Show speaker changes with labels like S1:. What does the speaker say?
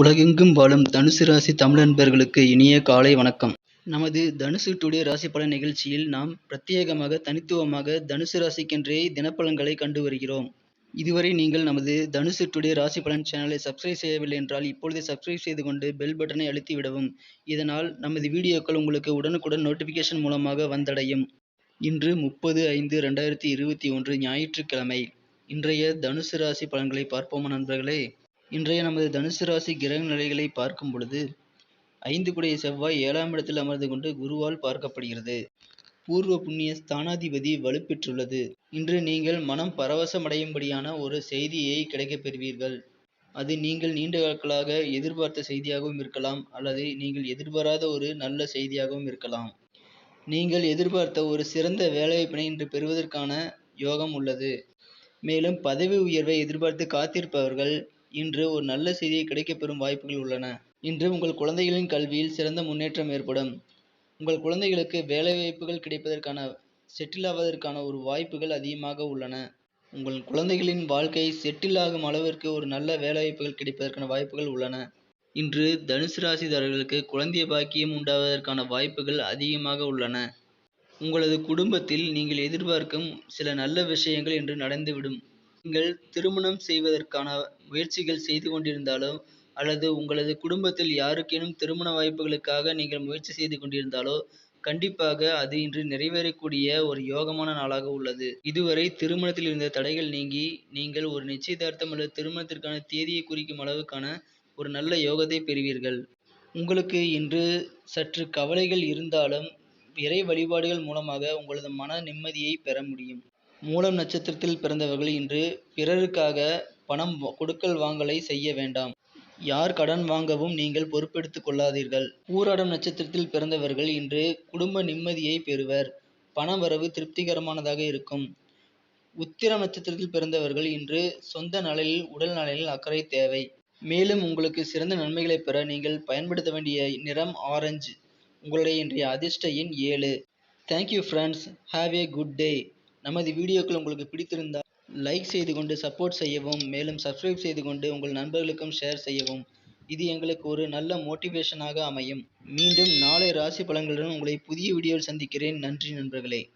S1: உலகெங்கும் வாழும் தனுசு ராசி தமிழ் நண்பர்களுக்கு இனிய காலை வணக்கம். நமது தனுசு டுடே ராசி பலன் நிகழ்ச்சியில் நாம் பிரத்யேகமாக தனித்துவமாக தனுசு ராசிக்கென்றே தினப்பலன்களை கண்டு வருகிறோம். இதுவரை நீங்கள் நமது தனுசு டுடே ராசி பலன் சேனலை சப்ஸ்கிரைப் செய்யவில்லை என்றால் இப்பொழுதே சப்ஸ்கிரைப் செய்து கொண்டு பெல் பட்டனை அழுத்தி விடவும். இதனால் நமது வீடியோக்கள் உங்களுக்கு உடனுக்குடன் நோட்டிஃபிகேஷன் மூலமாக வந்தடையும். இன்று முப்பது ஐந்து ரெண்டாயிரத்தி இருபத்தி ஒன்று ஞாயிற்றுக்கிழமை. இன்றைய தனுசு ராசி பலன்களை பார்ப்போமா நண்பர்களே? இன்றைய நமது தனுசு ராசி கிரக நிலைகளை பார்க்கும் பொழுது ஐந்து குடைய செவ்வாய் ஏழாம் இடத்தில் அமர்ந்து கொண்டு குருவால் பார்க்கப்படுகிறது. பூர்வ புண்ணிய ஸ்தானாதிபதி வலுப்பெற்றுள்ளது. இன்று நீங்கள் மனம் பரவசமடையும்படியான ஒரு செய்தியை கிடைக்கப் பெறுவீர்கள். அது நீங்கள் நீண்ட நாட்களாக எதிர்பார்த்த செய்தியாகவும் இருக்கலாம் அல்லது நீங்கள் எதிர்பாராத ஒரு நல்ல செய்தியாகவும் இருக்கலாம். நீங்கள் எதிர்பார்த்த ஒரு சிறந்த வேலைவாய்ப்பினை இன்று பெறுவதற்கான யோகம் உள்ளது. மேலும் பதவி உயர்வை எதிர்பார்த்து காத்திருப்பவர்கள் இன்று ஒரு நல்ல செய்தியை கிடைக்கப்பெறும் வாய்ப்புகள் உள்ளன. இன்று உங்கள் குழந்தைகளின் கல்வியில் சிறந்த முன்னேற்றம் ஏற்படும். உங்கள் குழந்தைகளுக்கு வேலைவாய்ப்புகள் கிடைப்பதற்கான செட்டில் ஆவதற்கான ஒரு வாய்ப்புகள் அதிகமாக உள்ளன. உங்கள் குழந்தைகளின் வாழ்க்கை செட்டில் ஆகும் அளவிற்கு ஒரு நல்ல வேலைவாய்ப்புகள் கிடைப்பதற்கான வாய்ப்புகள் உள்ளன. இன்று தனுசு ராசிதாரர்களுக்கு குழந்தைய பாக்கியம் உண்டாவதற்கான வாய்ப்புகள் அதிகமாக உள்ளன. உங்களது குடும்பத்தில் நீங்கள் எதிர்பார்க்கும் சில நல்ல விஷயங்கள் இன்று நடந்துவிடும். நீங்கள் திருமணம் செய்வதற்கான முயற்சிகள் செய்து கொண்டிருந்தாலோ அல்லது உங்களது குடும்பத்தில் யாருக்கேனும் திருமண வாய்ப்புகளுக்காக நீங்கள் முயற்சி செய்து கொண்டிருந்தாலோ கண்டிப்பாக அது இன்று நிறைவேறக்கூடிய ஒரு யோகமான நாளாக உள்ளது. இதுவரை திருமணத்தில் இருந்த தடைகள் நீங்கி நீங்கள் ஒரு நிச்சயதார்த்தம் அல்லது திருமணத்திற்கான தேதியை குறிக்கும் அளவுக்கான ஒரு நல்ல யோகத்தை பெறுவீர்கள். உங்களுக்கு இன்று சற்று கவலைகள் இருந்தாலும் இறை வழிபாடுகள் மூலமாக உங்களது மன நிம்மதியை பெற முடியும். மூலம் நட்சத்திரத்தில் பிறந்தவர்கள் இன்று பிறருக்காக பணம் கொடுக்கல் வாங்கலை செய்ய வேண்டாம். யார் கடன் வாங்கவும் நீங்கள் பொறுப்பெடுத்துக் கொள்ளாதீர்கள். பூராடம் நட்சத்திரத்தில் பிறந்தவர்கள் இன்று குடும்ப நிம்மதியை பெறுவர். பண வரவு திருப்திகரமானதாக இருக்கும். உத்திரம் நட்சத்திரத்தில் பிறந்தவர்கள் இன்று சொந்த நலனில் உடல் நலனில் அக்கறை தேவை. மேலும் உங்களுக்கு சிறந்த நன்மைகளை பெற நீங்கள் பயன்படுத்த வேண்டிய நிறம் ஆரஞ்சு. உங்களுடைய இன்றைய அதிர்ஷ்ட எண் ஏழு. Thank you friends have a good day நமது வீடியோக்கள் உங்களுக்கு பிடித்திருந்தால் லைக் செய்து கொண்டு சப்போர்ட் செய்யவும் மேலும் சப்ஸ்கிரைப் செய்து கொண்டு உங்கள் நண்பர்களுக்கும் ஷேர் செய்யவும். இது எங்களுக்கு ஒரு நல்ல மோட்டிவேஷனாக அமையும். மீண்டும் நாளை ராசி பலன்களுடன் உங்களை புதிய வீடியோவில் சந்திக்கிறேன். நன்றி நண்பர்களே.